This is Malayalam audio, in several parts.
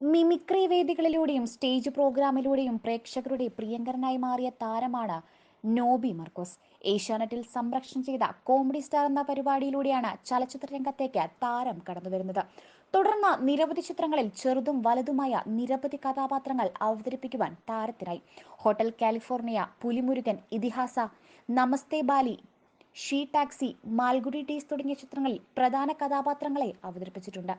മിമിക്രി വേദികളിലൂടെയും സ്റ്റേജ് പ്രോഗ്രാമിലൂടെയും പ്രേക്ഷകരുടെ പ്രിയങ്കരനായി മാറിയ താരമാണ് നോബി മർക്കോസ്. ഏഷ്യാനെറ്റിൽ സംരക്ഷണം ചെയ്ത കോമഡി സ്റ്റാർ എന്ന പരിപാടിയിലൂടെയാണ് ചലച്ചിത്ര രംഗത്തേക്ക് താരം കടന്നു വരുന്നത് തുടർന്ന് നിരവധി ചിത്രങ്ങളിൽ ചെറുതും വലുതുമായ നിരവധി കഥാപാത്രങ്ങൾ അവതരിപ്പിക്കുവാൻ താരത്തിനായി. Hotel California Pulimurugan Ithihasa Namaste Bali she taxi Malgudi days തുടങ്ങിയ ചിത്രങ്ങളിൽ പ്രധാന കഥാപാത്രങ്ങളെ അവതരിപ്പിച്ചിട്ടുണ്ട്.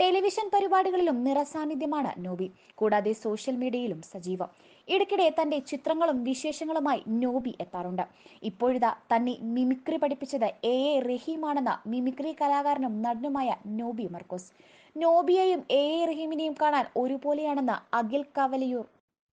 ടെലിവിഷൻ പരിപാടികളിലും നിറസാന്നിധ്യമാണ് നോബി. കൂടാതെ സോഷ്യൽ മീഡിയയിലും സജീവം. ഇടയ്ക്കിടെ തന്റെ ചിത്രങ്ങളും വിശേഷങ്ങളുമായി നോബി എത്താറുണ്ട്. ഇപ്പോഴിതാ തന്നെ മിമിക്രി പഠിപ്പിച്ചത് എ എ റഹീമാണെന്ന മിമിക്രി കലാകാരനും നടനുമായ നോബി മർക്കോസ്. നോബിയെയും എ എ റഹീമിനെയും കാണാൻ ഒരുപോലെയാണെന്ന് അഖിൽ കവലിയൂർ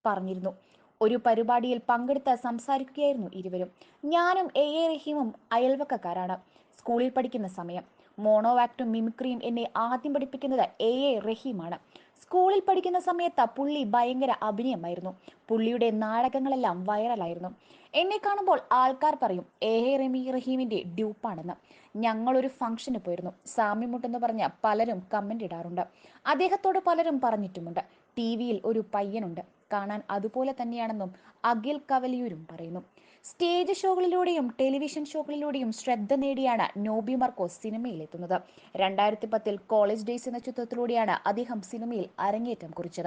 പറഞ്ഞിരുന്നു. ഒരു പരിപാടിയിൽ പങ്കെടുത്ത് സംസാരിക്കുകയായിരുന്നു ഇരുവരും. ഞാനും എ എ റഹീമും അയൽവക്കക്കാരാണ്. സ്കൂളിൽ പഠിക്കുന്ന സമയം. മോണോ ആക്ടും മിമിക്രിയും എന്നെ ആദ്യം പഠിപ്പിക്കുന്നത് എ എ റഹീമാണ്. സ്കൂളിൽ പഠിക്കുന്ന സമയത്ത് പുള്ളി ഭയങ്കര അഭിനയമായിരുന്നു. പുള്ളിയുടെ നാടകങ്ങളെല്ലാം വൈറലായിരുന്നു. എന്നെ കാണുമ്പോൾ ആൾക്കാർ പറയും എ എ റമി റഹീമിന്റെ ഡ്യൂപ്പാണെന്ന്. ഞങ്ങളൊരു ഫംഗ്ഷന് പോയിരുന്നു. സാമ്യമുട്ടെന്ന് പറഞ്ഞ പലരും കമന്റ് ഇടാറുണ്ട്. അദ്ദേഹത്തോട് പലരും പറഞ്ഞിട്ടുമുണ്ട്. ടി വിയിൽ ഒരു പയ്യനുണ്ട്. കാണാൻ അതുപോലെ തന്നെയാണെന്നും അഖിൽ കവലിയൂരും പറയുന്നു. സ്റ്റേജ് ഷോകളിലൂടെയും ടെലിവിഷൻ ഷോകളിലൂടെയും ശ്രദ്ധ നേടിയാണ് നോബി മർക്കോസ് സിനിമയിൽ എത്തുന്നത് രണ്ടായിരത്തി പത്തിൽ കോളേജ് ഡേയ്സ് എന്ന ചിത്രത്തിലൂടെയാണ് അദ്ദേഹം സിനിമയിൽ അരങ്ങേറ്റം കുറിച്ചത്.